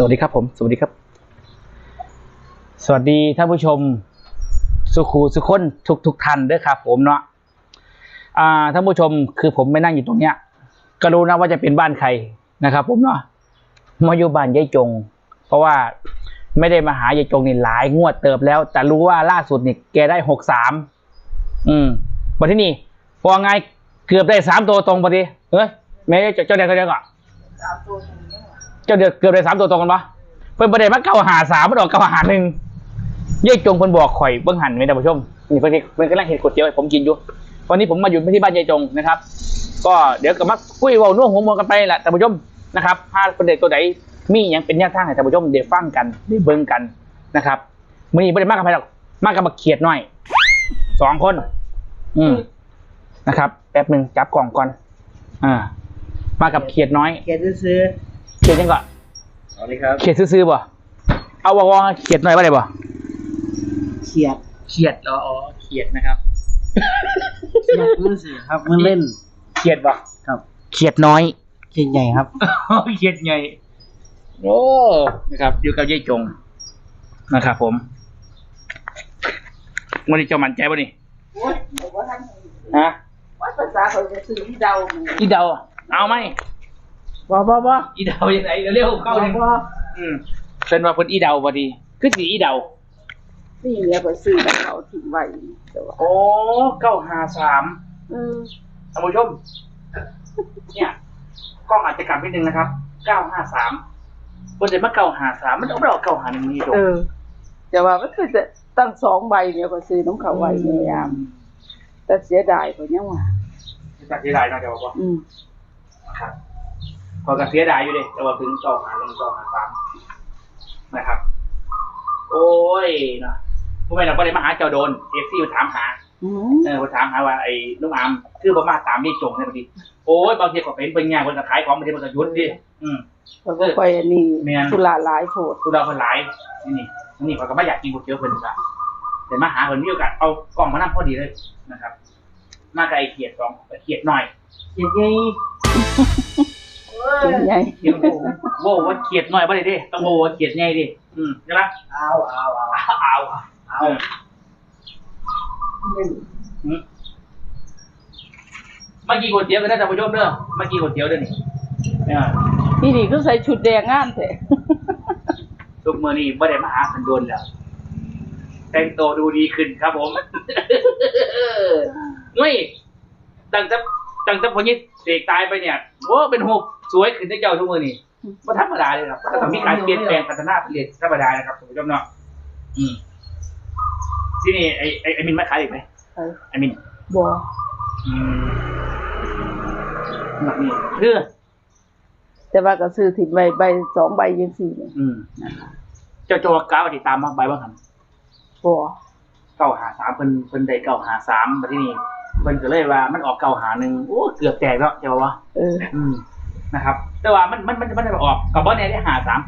สวัสดีครับผม สวัสดีครับ สวัสดีท่านผู้ชมสุขูสุคนทุกทุกท่านด้วยครับผมเนาะอ่าท่านผู้ชมคือผมไม่นั่งอยู่ตรงเนี้ย ก็รู้นะว่าจะเป็นบ้านใครนะครับ ผมเนาะมาอยู่บ้านยายจง เพราะว่าไม่ได้มาหายายจงนี่หลายงวดเติบแล้ว แต่รู้ว่าล่าสุดนี่แกได้หกสามอืมมาที่นี่พอไงเกือบได้สามตัวตรงพอดีเฮ้ยแม่เจ้าเจ้าเดียวเจ้าเดียวก่อน เจ้าเดือเกือบได้สามตัวตรงกันปะเพิ่นประเด็นมาเก้าหาสามมันออกเก้าหาหนึ่งเย่จงเพิ่นบอกข่อยเบิ่งหันไหมท่านผู้ชมนี่เพิ่นเพิ่นกำลังเห็นก๋วยเตี๋ยวให้ผมกินอยู่วันนี้ผมมาอยู่ที่บ้านยายจงนะครับ ก็เดี๋ยวก็มาคุยว่าน่วงหัวมวลกันไปแหละท่านผู้ชมนะครับถ้าประเด็นตัวไหนมีอย่างเป็นแนวทางให้ท่านผู้ชมเดี๋ยวฟังกันเดี๋ยวเบิ่งกันนะครับมื้อนี้บ่ได้มากกับใครหรอกมากกับมาเขียดหน่อยสองคน อืมนะครับแป๊บหนึ่งจับกล่องก่อน อ่า มากับเขียดน้อย เขียนซื้อ ขียดยังก่อนสวัสดีครับเขียดซื้อๆบ่เอาวอเขียดหน่อยว่าได้บ่เขียดเขียดเหรออ๋อเขียดนะครับเขียดมือสื่อครับมือเล่นเขียดบ่ครับเขียดน้อยเขียดใหญ่ครับเขียดใหญ่โอ้นะครับอยู่กับยายจงนะครับผมวันนี้เจ้ามันใจป่ะนี่โอ้ยบอกว่าท่านฮะว่าภาษาเขาจะซื้อที่เดาหนูอีเดาเอาไหม บ่บ่บ่อีเดายังไงเร็วๆเข้าเลยบ่อืมเป็นว่าเพิ่นอีเดาพอดีคือสิอีเดานี่เมียก็ซื้อแล้วเขาทิ้งไว้แต่ว่าโอ้เก้าห้าสามเออท่านผู้ชม เนี่ยกล้องอาจจะกลับนิดนึงนะครับเก้าห้าสามบนเดมาเก้าห้าสามมันเอาไม่ออกเก้าห้าหนึ่งนี่ตรงเออ แต่ว่ามันคือจะตั้งสองใบเนี่ยก็ซื้อน้ำเขาไว้ในยาม แต่เสียดายก็ยังว่าจัดเสียดายเนาะจะบอกว่าอืมครับ พอกันเสียดายอยู่เลยแต่ว่าถึงเก้าห้าหนึ่งเก้าห้าสามนะครับ โอ้ยเนาะผู้ไม่เราก็เลยมาหาเจ้าโดนเอฟซีมาถามหาอืมเออมาถามหาว่าไอ้ลุงอามคือประมาตามนี่จงเนี่ยบางทีโอ้ยบางทีก็เป็นเป็นไงคนก็ขายของบางทีมันก็หยุดดิอืมเขาก็ค่อยอันนี้แม่นสุราหลายโพดดูเราคนหลายนี่นี่นี่เขาก็ไม่อยากกินก๋วยเตี๋ยวเพิ่นจ้ะแต่มาหาเพิ่นมีโอกาสเอากล่องมานั่งพอดีเลยนะครับมาไกลเขียดสองเขียดหน่อยเขียดใหญ่ เป็นไงเขียดโว้โว้ว่าเขียดหน่อยบ่ได้ดิต้องโว้ว่าเขียดใหญ่ดิอืมใช่ปะเอาเอาเอาเอาเอาเอาอืมเมื่อกี้ก๋วยเตี๋ยวก็ได้ท่านผู้ชมเด้อเมื่อกี้ก๋วยเตี๋ยวเด้อนี่เออนี่นี่ก็ใส่ชุดแดงงามแท้ทุกมื้อนี้บ่ได้มาหาเพิ่นโดนแล้วแต่งตัวดูดีขึ้นครับผมเฮ้ยตั้งแต่ตั้งแต่พอนี้ เสกตายไปเนี่ยโอ้เป็นหกสวยขึ้นได้เจ้าทุกมือนี่ก็ธรรมดาเลยครับก็ต้องมีการเปลี่ยนแปลงพัฒนาเปลี่ยนธรรมดานะครับคุณผู้ชมเนาะอืมที่นี่ไอ้ไอ้ไอ้มินมาขายอีกไหมเออไอ้มินบ่อืมแบบนี้คือแต่ว่าก็ซื้อถิ่นใบใบสองใบยังสี่เนี่ยอืมเจ้าโจกก้าวติดตามมาใบบ้างครับบ่เก้าหาสามเพิ่นเพิ่นได้เก้าหาสามมาที่นี่เพิ่นก็เลยว่า มันออกเก้าหาหนึ่งโอ้เกือบแตกแล้วเจ้าวะเออ อืมนะครับ แต่ว่ามันมันมันมันออกกับบอสเนี่ยได้หาสาม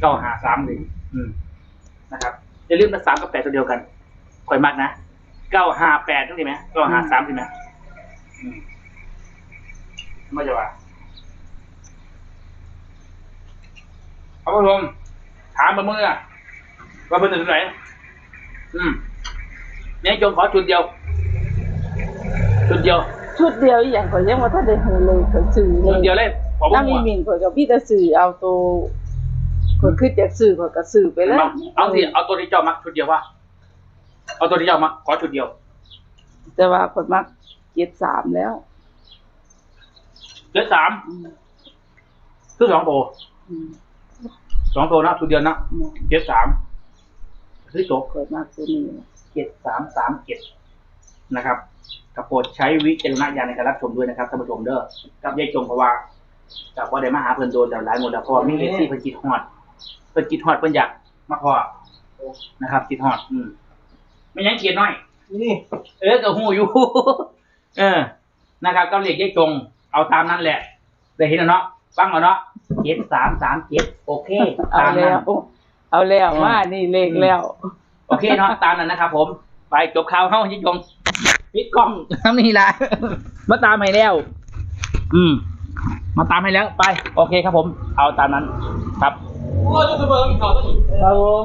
เก้าหาสามเลยอืมนะครับอย่าลืมนะสามกับแปดตัวเดียวกันค่อยมากนะเก้าห้าแปดใช่ไหมเก้าห้าสามใช่ไหมอืมไม่จะว่าเอาผู้ชมถามมาเมื่อว่าเป็นหนึ่งไหนอืมเนี่ยจงขอชุดเดียว ชุดเดียวชุดเดียวอีหยังก็ยังว่าถ้าได้หูเลยก็ซื้อเลชุดยเดียวเลยขอถ้าบ่มีหัวมินข่อยกับพี่จะซื้อเอาตัวข่อยคือจะซื้อข่อยก็ซื้อไปแล้วเอาสิเอาตัวที่เจ้ามักชุดเดียวว่าเอาตัวที่เจ้ามักขอชุดเดียวแต่ว่าข่อยมักเจ็ดสามแล้วเดือนสามอืมคือสองตัวอืมสองตัวนะชุดเดียวนะเจ็ดสามคือจบข่อยมักตัวนี้ เจ็ดสามสามเจ็ด นะครับกระโปรดใช้วิจารณญาณในการรับชมด้วยนะครับท่านผู้ชมเด้อกับยายจงเพราะว่าจากว่าได้มาหาเพิ่นโดนแต่หลายหมดแล้วเพราะว่ามีเอซี่เพิ่นจิตฮอดเพิ่นจิตฮอดเพิ่นอยากมาพอนะครับจิตฮอด อืมไม่ยังเขียนน้อย นี่เออก็หูอยู่ เออ นะครับก็เรียกยายจง เอาตามนั้นแหละได้เห็นแล้วเนาะฟังแล้วเนาะเจ็ดสามสามเจ็ดโอเคเอาตามแล้นั้น ว เอาแล้วอืมมานี่เลขแล้ว โอเคเนาะตามนั้นนะครับผม ไปจบข่าวเข้ายายจง ปิดกล้องทั้งนี้ละมาตามให้แล้ว อืม มาตามให้แล้วไป โอเคครับผม เอาตามนั้น ครับครับผม